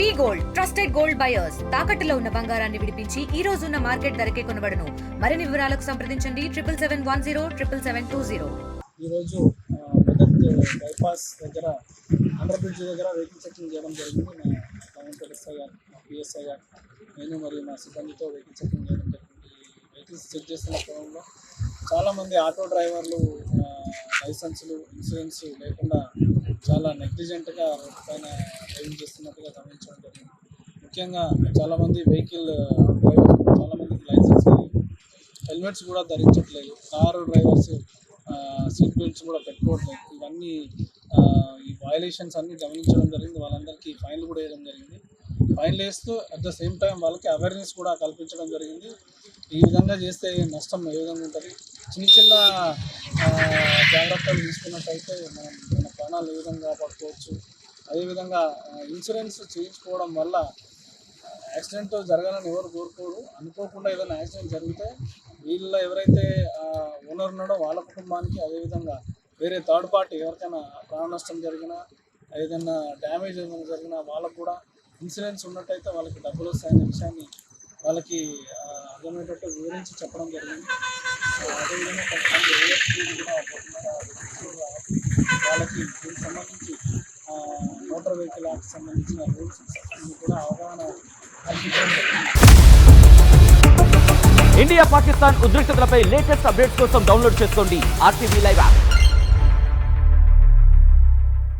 V gold trusted gold buyers తాకట్టులో ఉన్న బంగారాన్ని విడిపించి ఈ రోజు ఉన్న మార్కెట్ ధరకే కొనబడను. మరిన్ని వివరాలకు సంప్రదించండి. Triple seven one zero triple seven two zero. ఈరోజు బైపాస్ దగ్గర ఆంధ్రప్రదేశ్ దగ్గర వెహికల్ చెకింగ్ చేయడం జరిగింది. మా గవర్నమెంట్ ఎస్ఐ గారు మా పిఎస్ఐ గారు నేను మరియు మా సిబ్బందితో వెహికల్ చెకింగ్ చేయడం జరిగింది. వెహికల్స్ చెక్ చేస్తున్న క్రమంలో చాలామంది ఆటో డ్రైవర్లు లైసెన్సులు ఇన్సూరెన్స్ లేకుండా చాలా నెగ్లిజెంట్గా రోడ్డు పైన డ్రైవింగ్ చేస్తున్నట్టుగా గమనించడం. జరిగింది ముఖ్యంగా చాలామంది వెహికల్ డ్రైవర్స్ చాలామందికి లైసెన్స్ లేదు. హెల్మెట్స్ కూడా ధరించట్లేదు. కారు డ్రైవర్స్ సీట్ బెల్ట్స్ కూడా పెట్టుకోవట్లేదు. ఇవన్నీ ఈ వయలేషన్స్ అన్నీ గమనించడం జరిగింది. వాళ్ళందరికీ ఫైన్లు కూడా వేయడం జరిగింది. ఫైన్లు వేస్తూ అట్ ద సేమ్ టైం వాళ్ళకి అవేర్నెస్ కూడా కల్పించడం జరిగింది. ఈ విధంగా చేస్తే నష్టం ఏ విధంగా ఉంటుంది? చిన్న చిన్న జాగ్రత్తలు తీసుకున్నట్టయితే మనం మన ప్రాణాలు ఏ విధంగా కాపాడుకోవచ్చు? అదేవిధంగా ఇన్సూరెన్స్ చేయించుకోవడం వల్ల యాక్సిడెంట్ జరగాలని ఎవరు కోరుకోరు. అనుకోకుండా ఏదైనా యాక్సిడెంట్ జరిగితే వీళ్ళ ఎవరైతే ఓనర్ ఉన్నాడో వాళ్ళ కుటుంబానికి అదేవిధంగా వేరే థర్డ్ పార్టీ ఎవరికైనా ప్రాణ నష్టం జరిగినా ఏదైనా డ్యామేజ్ ఏదైనా జరిగినా వాళ్ళకు కూడా ఇన్సూరెన్స్ ఉన్నట్టయితే వాళ్ళకి డబ్బులు వస్తాయనే విషయాన్ని వాళ్ళకి అర్థమయ్యేటట్టు వివరించి చెప్పడం జరిగింది. అదేవిధంగా కొంతమంది కూడా వాళ్ళకి దీనికి సంబంధించి దానికి సంబంధించిన రూల్స్ కూడా అవగాహన ఇండియా పాకిస్తాన్ ఉద్రిక్తతలపై లేటెస్ట్ అప్డేట్స్ కోసం డౌన్లోడ్ చేసుకోండి ఆర్టీవీ లైవ్ యాప్.